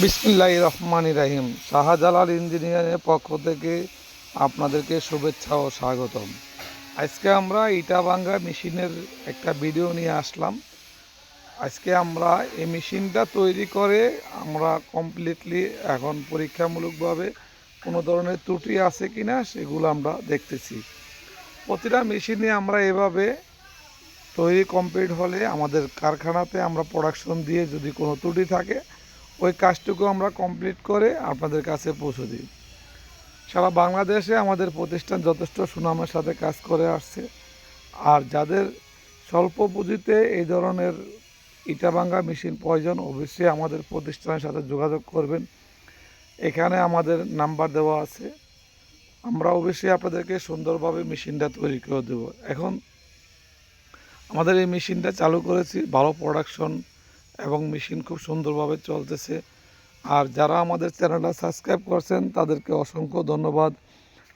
বিসমিল্লাহ রহমান রাহিম শাহজালাল ইঞ্জিনিয়ারের পক্ষ থেকে আপনাদেরকে শুভেচ্ছা ও স্বাগতম। আজকে আমরা ইটাভাঙ্গা মেশিনের একটা ভিডিও নিয়ে আসলাম। আজকে আমরা এই মেশিনটা তৈরি করে আমরা কমপ্লিটলি এখন পরীক্ষামূলকভাবে কোনো ধরনের ত্রুটি আছে কি না সেগুলো আমরা দেখতেছি। প্রতিটা মেশিনে আমরা এভাবে তৈরি কমপ্লিট হলে আমাদের কারখানাতে আমরা প্রোডাকশন দিয়ে যদি কোনো ত্রুটি থাকে ওই কাজটুকু আমরা কমপ্লিট করে আপনাদের কাছে পৌঁছে দিই। সারা বাংলাদেশে আমাদের প্রতিষ্ঠান যথেষ্ট সুনামের সাথে কাজ করে আসছে। আর যাদের স্বল্প পুঁজিতে এই ধরনের ইটাভাঙ্গা মেশিন প্রয়োজন, অবশ্যই আমাদের প্রতিষ্ঠানের সাথে যোগাযোগ করবেন। এখানে আমাদের নাম্বার দেওয়া আছে। আমরা অবশ্যই আপনাদেরকে সুন্দরভাবে মেশিনটা তৈরি করে দেবো। এখন আমাদের এই মেশিনটা চালু করেছি ভালো প্রোডাকশন এবং মেশিন খুব সুন্দরভাবে চলতেছে। আর যারা আমাদের চ্যানেলটা সাবস্ক্রাইব করছেন, তাদেরকে অসংখ্য ধন্যবাদ।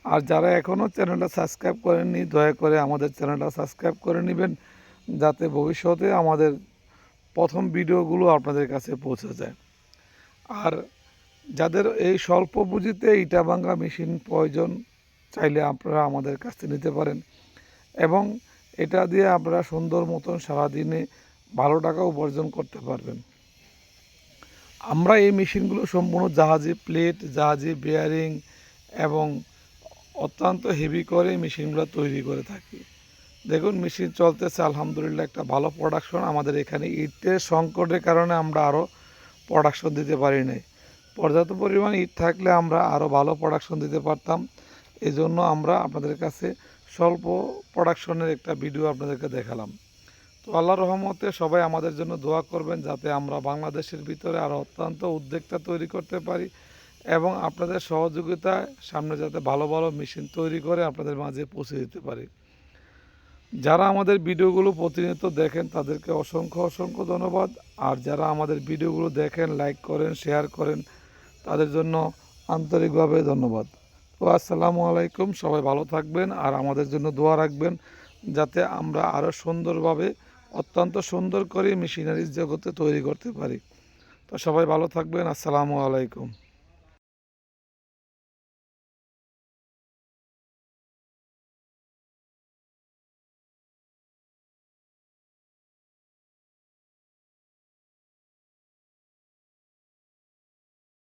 আর যারা এখনও চ্যানেলটা সাবস্ক্রাইব করেননি, দয়া করে আমাদের চ্যানেলটা সাবস্ক্রাইব করে নেবেন, যাতে ভবিষ্যতে আমাদের প্রথম ভিডিওগুলো আপনাদের কাছে পৌঁছে যায়। আর যাদের এই স্বল্প পুঁজিতে ইটা মেশিন প্রয়োজন, চাইলে আপনারা আমাদের কাছ থেকে নিতে পারেন। এবং এটা দিয়ে আপনারা সুন্দর মতন সারাদিনে ভালো টাকা উপার্জন করতে পারবেন। আমরা এই মেশিনগুলো সম্পূর্ণ জাহাজে প্লেট, জাহাজে বেয়ারিং এবং অত্যন্ত হেভি করে মেশিনগুলো তৈরি করে থাকি। দেখুন, মেশিন চলতেছে, আলহামদুলিল্লাহ একটা ভালো প্রোডাকশন আমাদের এখানে ইটের সংকটের কারণে আমরা আরও প্রোডাকশন দিতে পারি নাই। পর্যাপ্ত পরিমাণ ইট থাকলে আমরা আরও ভালো প্রোডাকশন দিতে পারতাম। এই জন্য আমরা আপনাদের কাছে স্বল্প প্রোডাকশনের একটা ভিডিও আপনাদেরকে দেখালাম। তো আল্লাহ রহমতে সবাই আমাদের জন্য দোয়া করবেন যাতে আমরা বাংলাদেশের ভিতরে আরও অত্যন্ত উদ্যোক্তা তৈরি করতে পারি এবং আপনাদের সহযোগিতায় সামনে যাতে ভালো ভালো মেশিন তৈরি করে আপনাদের মাঝে পৌঁছে দিতে পারি। যারা আমাদের ভিডিওগুলো প্রতিনিয়ত দেখেন, তাদেরকে অসংখ্য অসংখ্য ধন্যবাদ। আর যারা আমাদের ভিডিওগুলো দেখেন, লাইক করেন, শেয়ার করেন, তাদের জন্য আন্তরিকভাবে ধন্যবাদ। তো আসসালামু আলাইকুম, সবাই ভালো থাকবেন আর আমাদের জন্য দোয়া রাখবেন যাতে আমরা আরও সুন্দরভাবে অত্যন্ত সুন্দর করে মেশিনারিজ জগতে তৈরি করতে পারি। তো সবাই ভালো থাকবেন আসসালামু আলাইকুম।